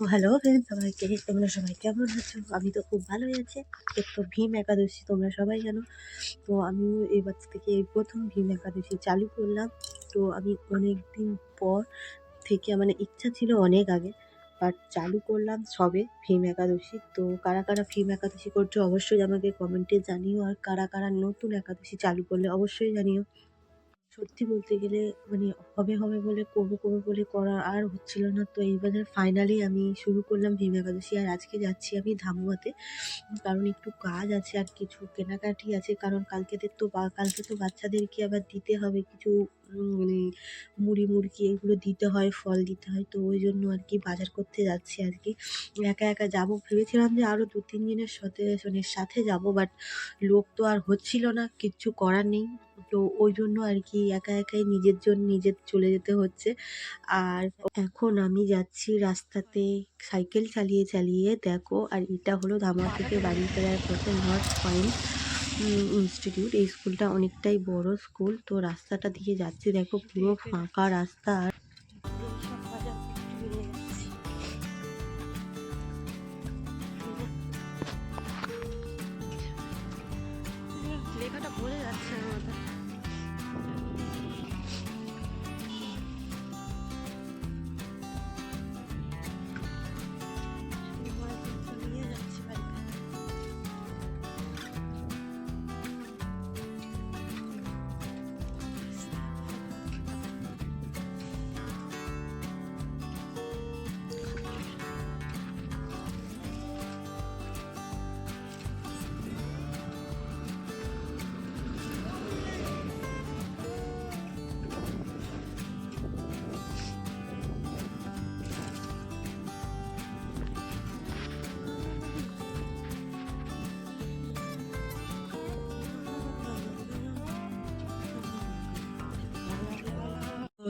Hello friend সবাইকে তোমরা সবাই কেমন আছো? আমি তো খুব ভালোই আছি। আজকে তো ভীম একাদশী, তোমরা সবাই জানো। তো আমিও এবার থেকে এই প্রথম ভীম একাদশী চালু করলাম। তো আমি অনেক দিন পর থেকে মানে ইচ্ছা ছিল অনেক আগে বাট চালু করলাম সবে ভীম একাদশী। তো কারা কারা ভীম একাদশী করছ অবশ্যই আমাকে কমেন্টে জানিও। আর কারা কারা নতুন একাদশী চালু করলে অবশ্যই জানিও। সত্যি বলতে গেলে মানে হবে হবে বলে, করব করব বলে করা আর হচ্ছিল না। তো এইবারে ফাইনালি আমি শুরু করলাম ভীম একাদশী। আর আজকে যাচ্ছি আমি ধামুয়াতে। কারণ একটু কাজ আছে আর কিছু কেনাকাটি আছে। কারণ কালকেদের তো কালকে তো বাচ্চাদেরকে আবার দিতে হবে কিছু মানে মুড়ি, মুড়কি এগুলো দিতে হয়, ফল দিতে হয়। তো ওই জন্য আর কি বাজার করতে যাচ্ছি আর কি। একা একা যাব। ভেবেছিলাম যে আরও দু তিন জনের সাথে মানে সাথে যাব বাট লোক তো আর হচ্ছিল না। কিচ্ছু করার নেই। তো ওই জন্য আর কি একা একাই নিজের জন্য নিজের চলে যেতে হচ্ছে। আর এখন আমি যাচ্ছি রাস্তাতে সাইকেল চালিয়ে চালিয়ে দেখো, আর এটা হলো ধামা থেকে বাড়ি ফেরার পথে নর্থ পয়েন্ট ইনস্টিটিউট এই স্কুলটা অনেকটাই বড় স্কুল তো রাস্তাটা দিয়ে যাচ্ছি। দেখো পুরো ফাঁকা রাস্তা। আর লেখাটা যাচ্ছে আমাদের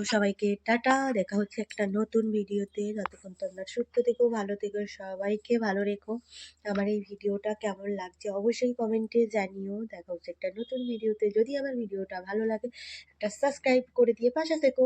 সবাইকে টাটা। দেখা হচ্ছে একটা নতুন ভিডিওতে। যতক্ষণ তোমরা সুস্থ থেকো, ভালো থেকো, সবাইকে ভালো রেখো। আমার এই ভিডিওটা কেমন লাগছে অবশ্যই কমেন্টে জানিও। দেখা হচ্ছে একটা নতুন ভিডিওতে। যদি আমার ভিডিওটা ভালো লাগে, একটা সাবস্ক্রাইব করে দিয়ে পাশে থেকো।